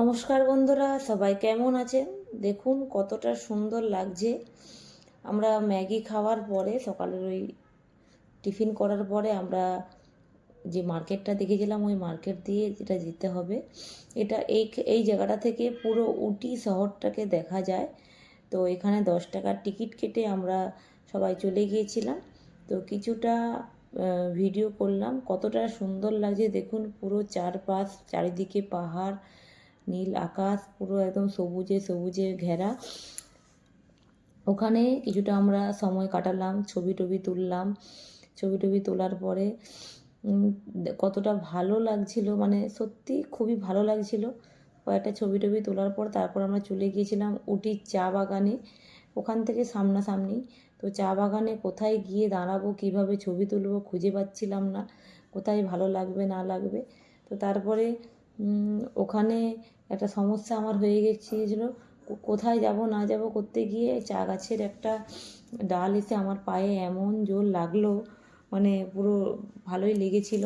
নমস্কার বন্ধুরা, সবাই কেমন আছেন? দেখুন কতটা সুন্দর লাগছে। আমরা ম্যাগি খাওয়ার পরে, সকালের ওই টিফিন করার পরে আমরা যে মার্কেটটা দেখেছিলাম ওই মার্কেট দিয়ে যেটা যেতে হবে, এটা এই এই জায়গাটা থেকে পুরো উটি শহরটাকে দেখা যায়। তো এখানে দশ টাকার টিকিট কেটে আমরা সবাই চলে গিয়েছিলাম। তো কিছুটা ভিডিও করলাম, কতটা সুন্দর লাগছে। দেখুন পুরো চারপাশ, চারিদিকে পাহাড় নীল আকাশ পুরো একদম সবুজে সবুজে ঘেরা। ওখানে কিছুটা আমরা সময় কাটালাম, ছবি টবি তুললাম। ছবি টবি তোলার পরে কতটা ভালো লাগছিল মানে সত্যি খুবই ভালো লাগছিল। কয়েকটা ছবি টবি তোলার পর তারপর আমরা চলে গিয়েছিলাম উটির চা বাগানে, ওখান থেকে সামনাসামনি। তো চা বাগানে কোথায় গিয়ে দাঁড়াবো, কীভাবে ছবি তুলবো খুঁজে পাচ্ছিলাম না, কোথায় ভালো লাগবে না লাগবে। তো তারপরে ওখানে একটা সমস্যা আমার হয়ে গেছিল। কোথায় যাব না যাব করতে গিয়ে চা গাছের একটা ডাল এসে আমার পায়ে এমন জোর লাগল মানে পুরো ভালোই লেগেছিল।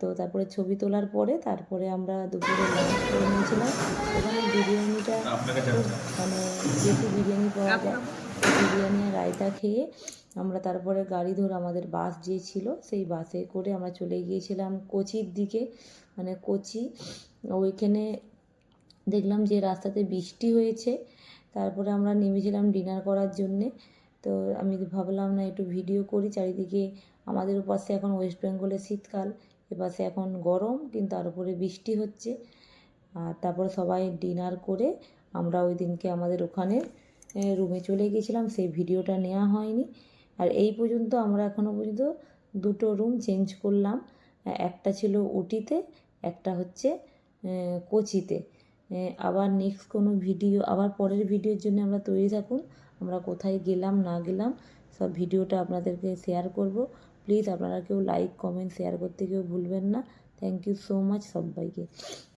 তো তারপরে ছবি তোলার পরে তারপরে আমরা দুপুরে লাঞ্চ করে নিয়েছিলাম। ওখানে বিরিয়ানিটা মানে যেহেতু বিরিয়ানি পাওয়া যায়। বিরিয়ানি আর রায়তা খেয়ে আমরা তারপরে গাড়ি ধরে আমাদের বাস যে ছিল, সেই বাসে করে আমরা চলে গিয়েছিলাম কোচির দিকে মানে কোচি। ওইখানে দেখলাম যে রাস্তাতে বৃষ্টি হয়েছে, তারপরে আমরা নেমেছিলাম ডিনার করার জন্যে। তো আমি ভাবলাম, না, একটু ভিডিও করি। চারিদিকে আমাদের পাশে এখন ওয়েস্ট বেঙ্গলে শীতকাল, এপাশে এখন গরম, কিন্তু তার উপরে বৃষ্টি হচ্ছে। আর তারপরে সবাই ডিনার করে আমরা ওই দিনকে আমাদের ওখানে রুমে চলে গেছিলাম, সেই ভিডিওটা নেওয়া হয়নি। আর এই পর্যন্ত আমরা এখনও পর্যন্ত দুটো রুম চেঞ্জ করলাম। একটা ছিল উটিতে, একটা হচ্ছে কোচিতে। আবার নেক্সট কোনো ভিডিও আবার পরের ভিডিওর জন্য আমরা তৈরি থাকুন। আমরা কোথায় গেলাম, না গেলাম, সব ভিডিওটা আপনাদেরকে শেয়ার করব। প্লিজ আপনারা কেউ লাইক কমেন্ট শেয়ার করতে কেউ ভুলবেন না। থ্যাংক ইউ সো মাচ সবাইকে।